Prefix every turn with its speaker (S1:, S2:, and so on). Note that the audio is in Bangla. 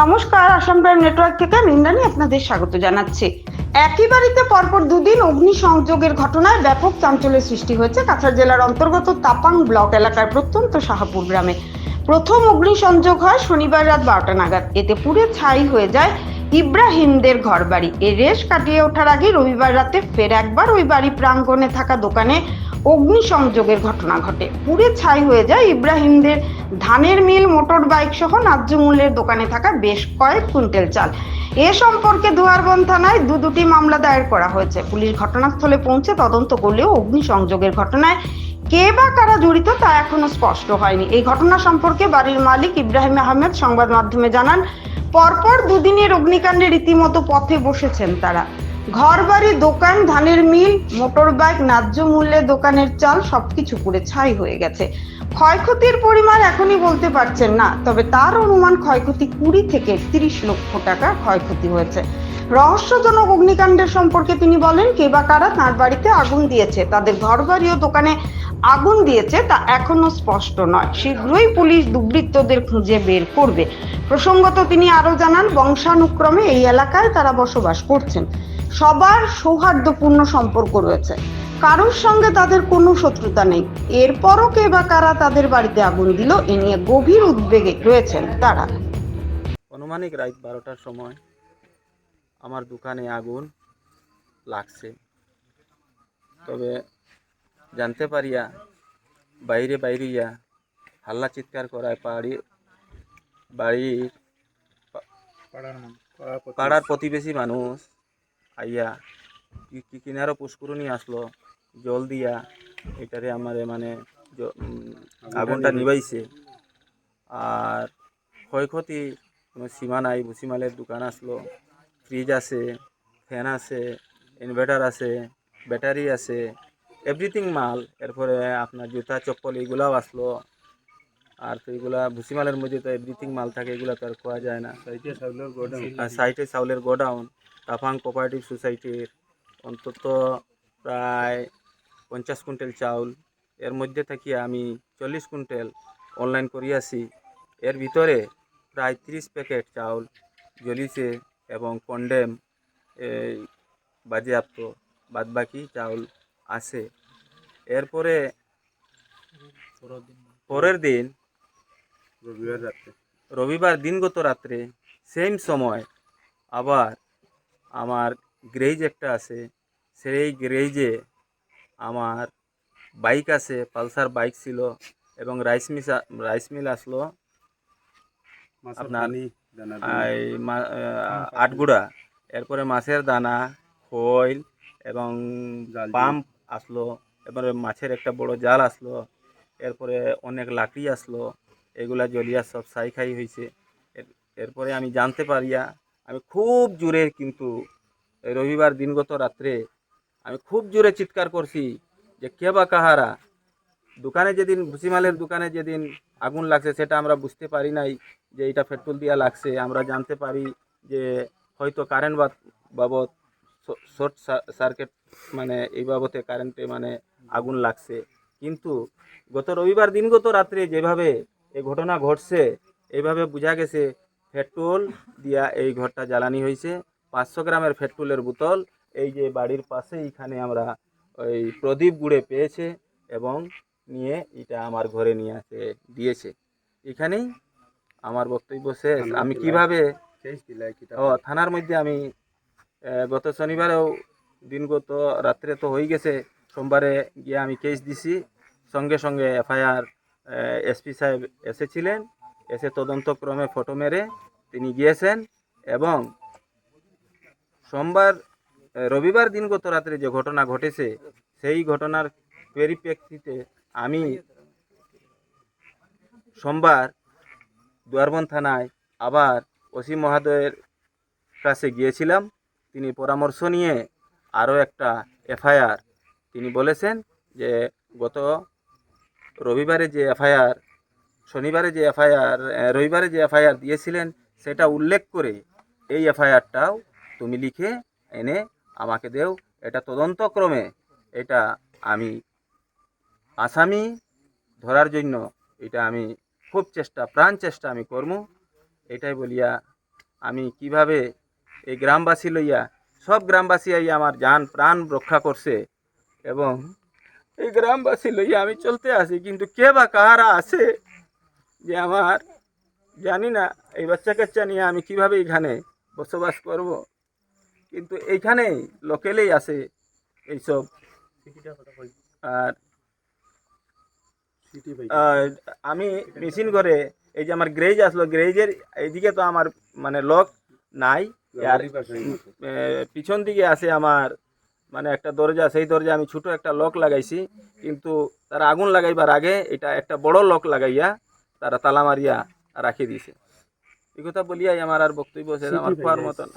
S1: নমস্কার, আসাম প্রাইম নেটওয়ার্ক থেকে আমি ইন্দ্রাণী আপনাদের স্বাগত জানাচ্ছি। একই বাড়িতে পরপর দুদিন অগ্নিসংযোগের ঘটনায় ব্যাপক চাঞ্চল্যের সৃষ্টি হয়েছে কাছাড় জেলার অন্তর্গত তাপাং ব্লক এলাকার প্রত্যন্ত শাহাপুর গ্রামে। প্রথম অগ্নিসংযোগ হয় শনিবার রাত বারোটা নাগাদ। এতে পুড়ে ছাই হয়ে যায় ইব্রাহিমদের ঘরবাড়ি। এই রেশ কাটিয়ে ওঠার আগে রবিবার রাতে ফের একবার ওই বাড়ি প্রাঙ্গণে থাকা দোকানে অগ্নিসংযোগের ঘটনা ঘটে। পুড়ে ছাই হয়ে যায় ইব্রাহিমদের। ধানের মিল, মোটর বাইক সহ ন্যায্য মূল্যের দোকানে থাকা বেশ কয়েক কুইন্টাল চাল। এ সম্পর্কে দুয়ারবন থানায় দু দুটি মামলা দায়ের করা হয়েছে। পুলিশ ঘটনাস্থলে পৌঁছে তদন্ত করলেও অগ্নিসংযোগের ঘটনায় কে বা কারা জড়িত তা এখনও স্পষ্ট হয়নি। এই ঘটনা সম্পর্কে বাড়ির মালিক ইব্রাহিম আহমেদ সংবাদ মাধ্যমে জানান, পরপর দুদিনের অগ্নিকাণ্ডে রীতিমতো পথে বসেছেন তারা। ঘরবাড়ি, দোকান, ধানের মিল মোটর বাইক ন্যায্য মূল্যে দোকানের চাল সবকিছু পুড়ে ছাই হয়ে গেছে। ক্ষয়ক্ষতির পরিমাণ এখনই বলতে পারছেন না, তবে তার অনুমান ক্ষয়ক্ষতি কুড়ি থেকে তিরিশ লক্ষ টাকা ক্ষয়ক্ষতি হয়েছে। রহস্যজনক অগ্নিকাণ্ডের সম্পর্কে তিনি বলেন, কে বা কারা তার বাড়িতে আগুন দিয়েছে, তাদের ঘরবাড়ি ও দোকানে আগুন দিয়েছে তা এখনও স্পষ্ট নয়। শীঘ্রই পুলিশ দুর্বৃত্তদের খুঁজে বের করবে। প্রসঙ্গত তিনি আরও জানান, বংশানুক্রমে এই এলাকায় তারা বসবাস করছেন। সবার সৌহার্দ্যপূর্ণ সম্পর্ক রয়েছে। কারোর সঙ্গে তাদের কোনো শত্রুতা নেই। এরপরও কে বা কারা তাদের বাড়িতে আগুন দিল এ নিয়ে গভীর উদ্বেগে রয়েছেন তারা।
S2: অনুমানিক রাত বারোটার সময় আমার দোকানে আগুন লাগছে। তবে জানতে পারিয়া বাইরে বাইরিয়া হাল্লা চিৎকার করায় বাড়ি বাড়ির পাড়ার প্রতিবেশী মানুষ আইয়া কি- কিনারও পুষ্করণী আসলো জল দিয়া এটারে আমারে মানে আগুনটা নিবাইছে আর ক্ষয়ক্ষতি কোনো সীমা নাই ভুসিমালের দোকান আসলো ফ্রিজ আছে ফ্যান আছে ইনভার্টার আছে ব্যাটারি আছে এভরিথিং মাল। এরপরে আপনার জুতা চপ্পল এগুলাও আসলো। আর তো এগুলা ভুসিমালের মধ্যে তো এভরিথিং মাল থাকে এগুলা তো আর খাওয়া যায় না। আর সাইটে চাউলের গোডাউন তাফাং কোপারেটিভ সোসাইটির অন্তত প্রায় পঞ্চাশ কুইন্টাল চাউল। এর মধ্যে থেকে আমি চল্লিশ কুইন্টাল অনলাইন করিয়াছি। এর ভিতরে প্রায় তিরিশ প্যাকেট চাউল জ্বলিছে এবং কন্ডেম এই বাজেয়াপ্ত। বাদবাকি চাউল আছে। এরপরে পরের দিন
S3: রবিবার রাত্রে
S2: রবিবার দিনগত রাত্রে সেম সময় আবার আমার গ্রেজ একটা আছে। সেই গ্রেজে আমার বাইক আছে পালসার বাইক ছিল এবং রাইস মিল রাইস মিল আসলো। আপনার আটগুড়া। এরপরে মাছের দানা খৈল এবং পাম্প আসলো। এরপরে মাছের একটা বড় জাল আসলো। এরপরে অনেক লাকড়ি আসলো। এগুলা জ্বলিয়া সব সাই খাই হয়েছে এর- এরপরে আমি জানতে পারিয়া আমি খুব জোরে কিন্তু রবিবার দিনগত রাত্রে আমি খুব জোরে চিৎকার করছি যে কে বা কাহারা? দোকানে যেদিন ভুসিমালের দোকানে যেদিন আগুন লাগছে সেটা আমরা বুঝতে পারি নাই যে এটা পেট্রোল দিয়া লাগছে। আমরা জানতে পারি যে হয়তো কারেন্ট বাবদ শর্ট সার্কিট মানে এই বাবদে কারেন্টে মানে আগুন লাগছে। কিন্তু গত রবিবার দিনগত রাত্রে যেভাবে এই ঘটনা ঘটছে এইভাবে বোঝা গেছে পেট্রোল দিয়া এই ঘরটা জ্বালানি হয়েছে পাঁচশো গ্রামের পেট্রোলের বোতল এই যে বাড়ির পাশে এইখানে আমরা ওই প্রদীপ গুড়ে পেয়েছে এবং নিয়ে এটা আমার ঘরে নিয়ে আসে দিয়েছে। এখানেই আমার বক্তব্য শেষ। আমি কীভাবে ও থানার মধ্যে আমি গত শনিবারেও দিনগত রাত্রে তো হয়ে গেছে সোমবারে গিয়ে আমি কেস দিছি। সঙ্গে সঙ্গে এফআইআর এসপি সাহেব এসেছিলেন, এসে তদন্তক্রমে ফটো মেরে তিনি গিয়েছেন এবং সোমবার রবিবার দিন গত রাত্রে যে ঘটনা ঘটেছে, সেই ঘটনার পরিপ্রেক্ষিতে আমি সোমবার দুয়ারবন থানায় আবার ওসি মহোদয়ের কাছে গিয়েছিলাম। তিনি পরামর্শ নিয়ে আরও একটা এফআইআর তিনি বলেছেন যে গত রবিবারে যে এফআইআর, শনিবারে যে এফআইআর রবিবারে যে এফআইআর দিয়েছিলেন, সেটা উল্লেখ করে এই এফআইআরটাও তুমি লিখে এনে আমাকে দেও। এটা তদন্তক্রমে এটা আমি আসামি ধরার জন্য এটা আমি খুব চেষ্টা, প্রাণ চেষ্টা আমি করব। এটাই বলিয়া আমি কীভাবে এই গ্রামবাসী লইয়া, সব গ্রামবাসী আমার যান প্রাণ রক্ষা করছে এবং এই গ্রামবাসী লইয়া আমি চলতে আসি কিন্তু কে বা কাহারা আছে যে আমার জানি না এই বাচ্চা কাচ্চা নিয়ে আমি কীভাবে এখানে বসবাস করব? কিন্তু এইখানেই লোকেলেই আছে এইসব। আর আমি মেশিন করে এই যে আমার গ্রেজ আসলো গ্রেজের এইদিকে তো আমার মানে লক নাই। আর পিছন দিকে আছে আমার মানে একটা দরজা সেই দরজা আমি ছোট একটা লক লাগাইছি। কিন্তু তারা আগুন লাগাইবার আগে এটা একটা বড় লক লাগাইয়া তারা তালা মারিয়া রাখি দিছে। এই কথা বলিয়াই আমার আর বক্তব্য আছে আমার খোয়ার মতন।